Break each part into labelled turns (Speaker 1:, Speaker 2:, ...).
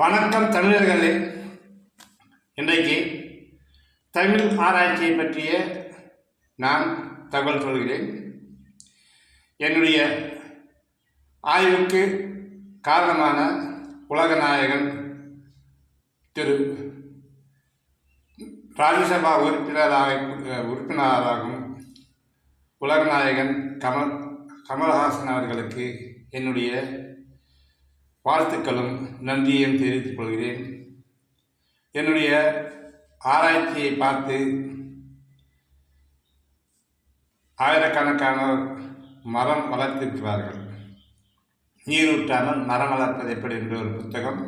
Speaker 1: வணக்கம் தமிழர்களே. இன்றைக்கு தமிழ் ஆராய்ச்சியை பற்றிய நான் தகவல் சொல்கிறேன். என்னுடைய ஆய்வுக்கு காரணமான உலகநாயகன் திரு ராஜ்யசபா உறுப்பினராக உறுப்பினராகவும் உலகநாயகன் கமல் கமல்ஹாசன் அவர்களுக்கு என்னுடைய வாழ்த்துக்களும் நன்றியையும் தெரிவித்துக் கொள்கிறேன். என்னுடைய ஆராய்ச்சியை பார்த்து ஆயிரக்கணக்கானோர் மரம் வளர்த்திருக்கிறார்கள். நீரூற்றாமல் மரம் வளர்ப்பது எப்படி என்ற ஒரு புத்தகம்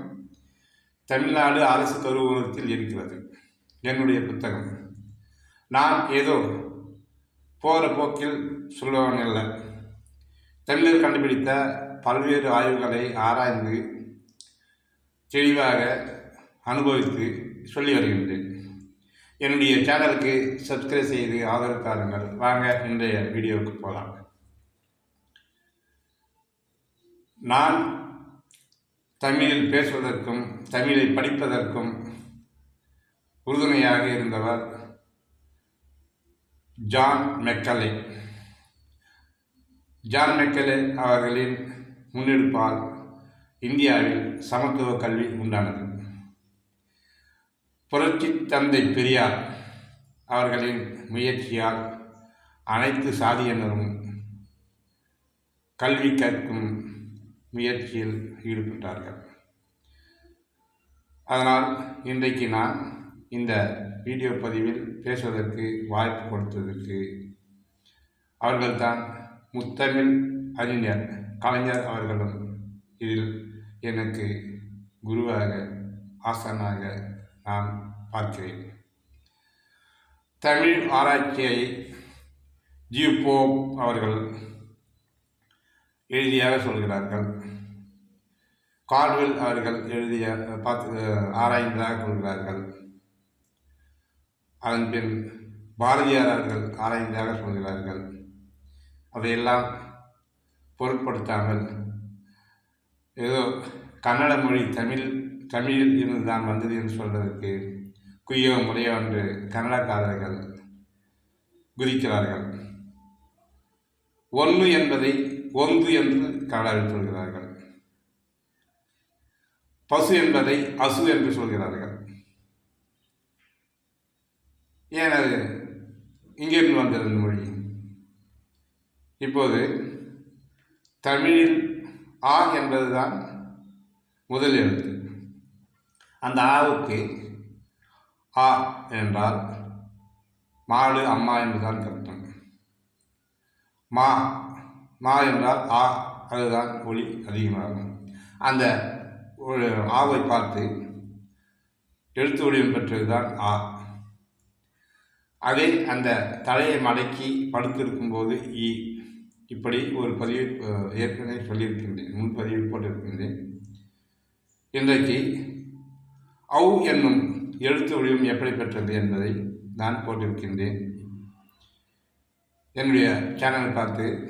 Speaker 1: தமிழ்நாடு அரசு கருவூலத்தில் இருக்கிறது. என்னுடைய புத்தகம். நான் ஏதோ போகிற போக்கில் சொல்லுவன் இல்லை தமிழர் கண்டுபிடித்த பல்வேறு ஆய்வுகளை ஆராய்ந்து தெளிவாக அனுபவித்து சொல்லி வருகின்றேன். என்னுடைய சேனலுக்கு சப்ஸ்கிரைப் செய்து ஆதரவு தாருங்கள். வாங்க இன்றைய வீடியோவுக்கு போகலாம். நான் தமிழில் பேசுவதற்கும் தமிழை படிப்பதற்கும் உறுதுணையாக இருந்தவர் ஜான் மெக்கலே. ஜான் மெக்கலே அவர்களின் முன்னெடுப்பால் இந்தியாவில் சமத்துவ கல்வி உண்டானது. புரட்சி தந்தை பெரியார் அவர்களின் முயற்சியால் அனைத்து சாதியினரும் கல்வி கற்கும் முயற்சியில் ஈடுபட்டார்கள். அதனால் இன்றைக்கு நான் இந்த வீடியோ பதிவில் பேசுவதற்கு வாய்ப்பு கொடுத்ததற்கு அவர்கள்தான் முத்தமிழ் அறிஞர். கலைஞர் அவர்களும் இதில் எனக்கு குருவாக ஆசனாக நான் பார்க்கிறேன். தமிழ் ஆராய்ச்சியை ஜிவ் போப் அவர்கள் எழுதியாக சொல்கிறார்கள். கார்வெல் அவர்கள் எழுதிய பார்த்து ஆராய்ந்ததாக சொல்கிறார்கள். அதன் பின் பாரதியார் அவர்கள் ஆராய்ந்ததாக சொல்கிறார்கள். அதையெல்லாம் பொருட்படுத்தாமல் ஏதோ கன்னட மொழி தமிழ் தமிழில் இருந்து தான் வந்தது என்று சொல்வதற்கு குய்யோ முறையோ என்று கன்னடக்காரர்கள் குதிக்கிறார்கள். ஒன்று என்பதை ஒன்று என்று கன்னடாவில் சொல்கிறார்கள். பசு என்பதை அசு என்று சொல்கிறார்கள். ஏன் அது இங்கிருந்து வந்தது இந்த மொழி? இப்போது தமிழில் ஆ என்பதுதான் முதல் எழுத்து. அந்த ஆவுக்கு ஆ என்றால் மாடு அம்மா என்றுதான் கருத்தம். மா மா என்றால் ஆ அதுதான் ஒளி அதிகமாகும். அந்த ஒரு ஆவை பார்த்து எழுத்து வடிவம் பெற்றதுதான் ஆ. அதை அந்த தலையை மடக்கி படுத்திருக்கும்போது இ ஈ. இப்படி ஒரு பதிவு ஏற்கனவே சொல்லியிருக்கின்றேன். முன்பதிவு போட்டிருக்கின்றேன். இன்றைக்கு அவு என்னும் எழுத்து வடிவம் எப்படி பெற்றது என்பதை நான் போட்டிருக்கின்றேன். என்னுடைய சேனல் பார்த்து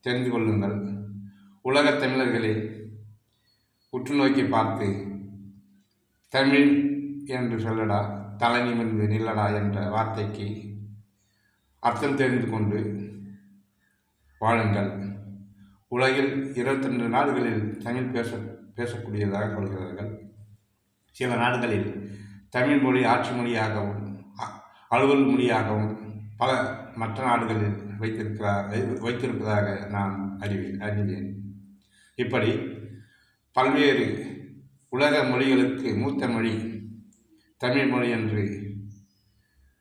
Speaker 1: தெரிந்து கொள்ளுங்கள். உலகத் தமிழர்களே உற்று நோக்கி பார்த்து தமிழ் என்று சொல்லடா தலை நிமிர்ந்து நில்லடா என்ற வார்த்தைக்கு அர்த்தம் தெரிந்து கொண்டு வாழுங்கள் உலகில் இருபத்தி ரெண்டு நாடுகளில் தமிழ் பேச பேசக்கூடியதாக சொல்கிறார்கள் சில நாடுகளில் தமிழ் மொழி ஆட்சி மொழியாகவும் அலுவல் மொழியாகவும் பல மற்ற நாடுகளில் வைத்திருக்கிறார் வைத்திருப்பதாக நான் அறிவேன் அறிவேன் இப்படி பல்வேறு உலக மொழிகளுக்கு மூத்த மொழி தமிழ் மொழி என்று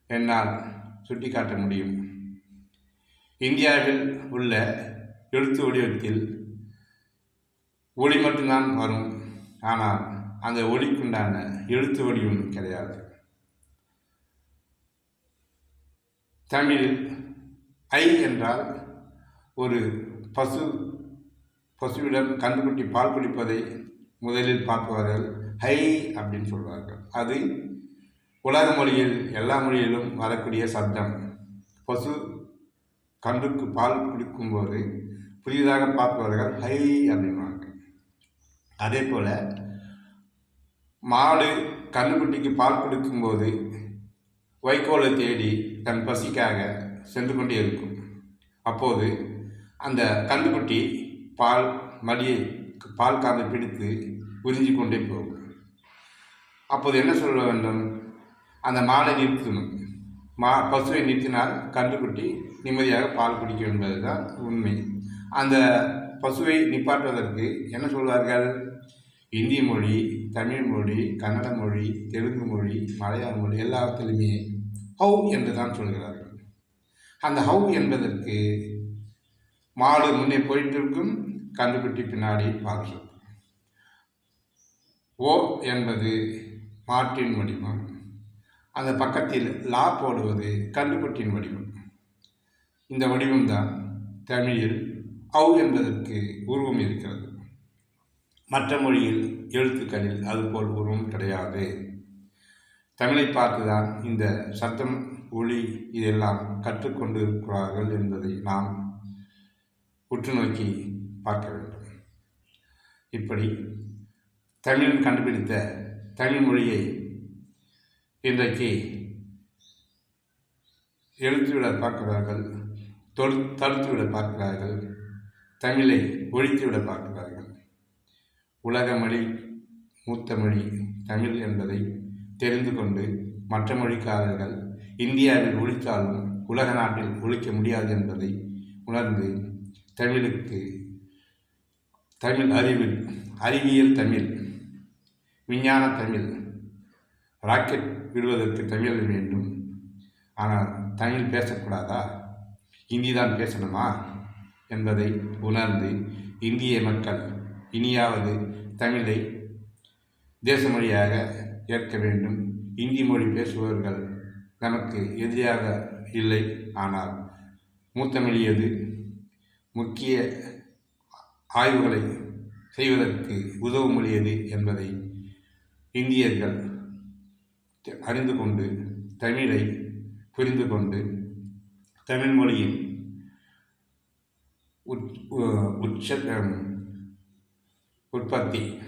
Speaker 1: என்னால் சுட்டிக்காட்ட முடியும். இந்தியாவில் உள்ள எழுத்து வடிவத்தில் ஒளி மட்டும்தான் வரும். ஆனால் அந்த ஒளிக்குண்டான எழுத்து வடிவம் கிடையாது. தமிழில் ஐ என்றால் ஒரு பசு பசுவிடம் கண்டுகுட்டி பால் குடிப்பதை முதலில் பார்ப்பவர்கள் ஹை அப்படின்னு சொல்வார்கள். அது உலக மொழியில் எல்லா மொழியிலும் வரக்கூடிய சப்தம். பசு கன்றுக்கு பால் குடிக்கும்போது புதிதாக பார்ப்பவர்கள் ஹை அப்படின்வாங்க அதே போல் மாடு கன்றுக்குட்டிக்கு பால் கொடுக்கும்போது வைக்கோலை தேடி தன் பசிக்காக சென்று கொண்டே இருக்கும். அப்போது அந்த கன்றுக்குட்டி பால் மடியை பால் காதை பிடித்து உறிஞ்சி கொண்டே போகும். அப்போது என்ன சொல்ல வேண்டும்? அந்த மாடை நிறுத்தணும். மா பசுவை நிறுத்தினால் கன்றுக்குட்டி நிம்மதியாக பால் குடிக்கும் என்பது தான் உண்மை. அந்த பசுவை நிப்பாட்டுவதற்கு என்ன சொல்வார்கள்? இந்தி மொழி தமிழ் மொழி கன்னட மொழி தெலுங்கு மொழி மலையாள மொழி எல்லாத்திலுமே ஹவு என்று தான் சொல்கிறார்கள். அந்த ஹவு என்பதற்கு மாடு முன்னே போயிட்டு இருக்கும் கன்றுக்குட்டி பின்னாடி பால் ஓ என்பது மாட்டின் வடிவம். அந்த பக்கத்தில் லா போடுவது கல்லுக்குட்டியின் வடிவம். இந்த வடிவம்தான் தமிழில் அவு என்பதற்கு உருவம் இருக்கிறது. மற்ற மொழியில் எழுத்துக்களில் அதுபோல் உருவம் கிடையாது. தமிழை பார்த்துதான் இந்த சத்தம் ஒளி இதெல்லாம் கற்றுக்கொண்டு இருக்கிறார்கள் என்பதை நாம் உற்று நோக்கி பார்க்க வேண்டும். இப்படி தமிழன் கண்டுபிடித்த தமிழ் மொழியை இன்றைக்கு எழுத்துவிட பார்க்கிறார்கள் தொடு தடுத்துவிட பார்க்கிறார்கள் தமிழை ஒழித்துவிட பார்க்கிறார்கள். உலக மொழி மூத்த மொழி தமிழ் என்பதை தெரிந்து கொண்டு மற்ற மொழிக்காரர்கள் இந்தியாவில் ஒழித்தாலும் உலக நாட்டில் ஒழிக்க முடியாது என்பதை உணர்ந்து தமிழுக்கு தமிழ் அறிவில் அறிவியல் தமிழ் விஞ்ஞான தமிழ் ராக்கெட் விடுவதற்கு தமிழ் வேண்டும். ஆனால் தமிழ் பேசக்கூடாதா? ஹிந்தி தான் பேசணுமா? என்பதை உணர்ந்து இந்திய மக்கள் இனியாவது தமிழை தேச மொழியாக ஏற்க வேண்டும். இந்தி மொழி பேசுபவர்கள் நமக்கு எதிராக இல்லை. ஆனால் மூத்த மொழியது முக்கிய ஆய்வுகளை செய்வதற்கு உதவும் மொழியது என்பதை இந்தியர்கள் அறிந்து கொண்டு தமிழை புரிந்து கொண்டு தமிழ் மொழியின் உச்ச உற்பத்தி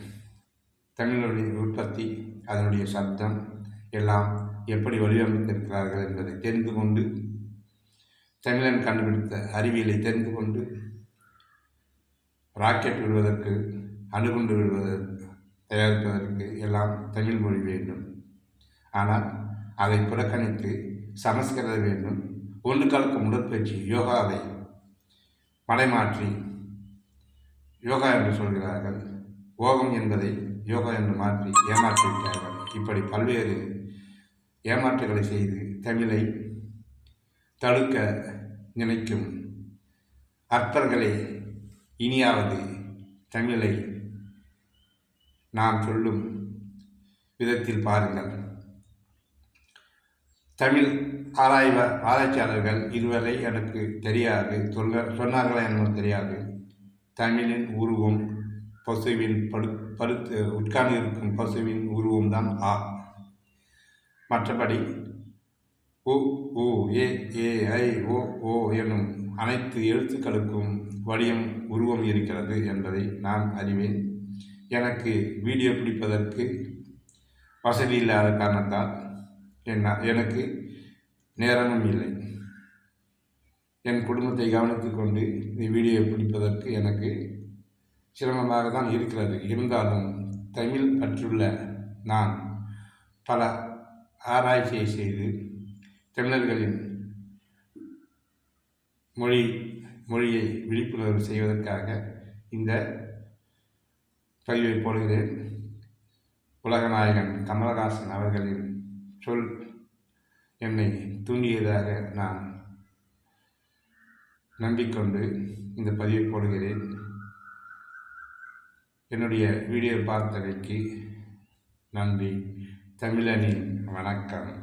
Speaker 1: தமிழுடைய உற்பத்தி அதனுடைய சப்தம் எல்லாம் எப்படி வடிவமைத்திருக்கிறார்கள் என்பதை தெரிந்து கொண்டு தமிழன் கண்டுபிடித்த அறிவியலை தெரிந்து கொண்டு ராக்கெட் விடுவதற்கு அணுகுண்டு விடுவதற்கு தயாரிப்பதற்கு எல்லாம் தமிழ் மொழி வேண்டும். ஆனால் அதை புறக்கணித்து சமஸ்கிருத வேண்டும். ஒன்று கலக்கும் உடற்பயிற்சி யோகாவை மடைமாற்றி யோகா என்று சொல்கிறார்கள். ஓகம் என்பதை யோகா என்று மாற்றி ஏமாற்றிவிட்டார்கள். இப்படி பல்வேறு ஏமாற்றுகளை செய்து தமிழை தடுக்க நினைக்கும் அற்பர்களே இனியாவது தமிழை நாம் சொல்லும் விதத்தில் பாருங்கள். தமிழ் ஆராய்வ ஆராய்ச்சியாளர்கள் இதுவரை எனக்கு தெரியாது. சொல்ல சொன்னார்களா எனக்கு தெரியாது. தமிழின் உருவம் பசுவின் படு படுத்து உட்கார்ந்து இருக்கும் பசுவின் உருவம் தான் ஆ. மற்றபடி உ உ ஏ ஏ ஐ ஓ ஓ எனும் அனைத்து எழுத்துக்களுக்கும் வடிவம் உருவம் இருக்கிறது என்பதை நான் அறிவேன். எனக்கு வீடியோ பிடிப்பதற்கு வசதி இல்லாத காரணத்தால் என்ன எனக்கு நேரமும் இல்லை. என் குடும்பத்தை கவனித்து கொண்டு இந்த வீடியோ பிடிப்பதற்கு எனக்கு சிரமமாக தான் இருக்கிறது. இருந்தாலும் தமிழ் பற்றுள்ள நான் பல ஆராய்ச்சியை செய்து தமிழர்களின் மொழி மொழியை விழிப்புணர்வு செய்வதற்காக இந்த பதிவை போடுகிறேன். உலகநாயகன் கமலஹாசன் அவர்களின் சொல். என்னை தூண்டியதாக நான் நம்பிக்கொண்டு இந்த பதிவை போடுகிறேன். என்னுடைய வீடியோ பார்த்தவைக்கு நன்றி. தமிழனின் வணக்கம்.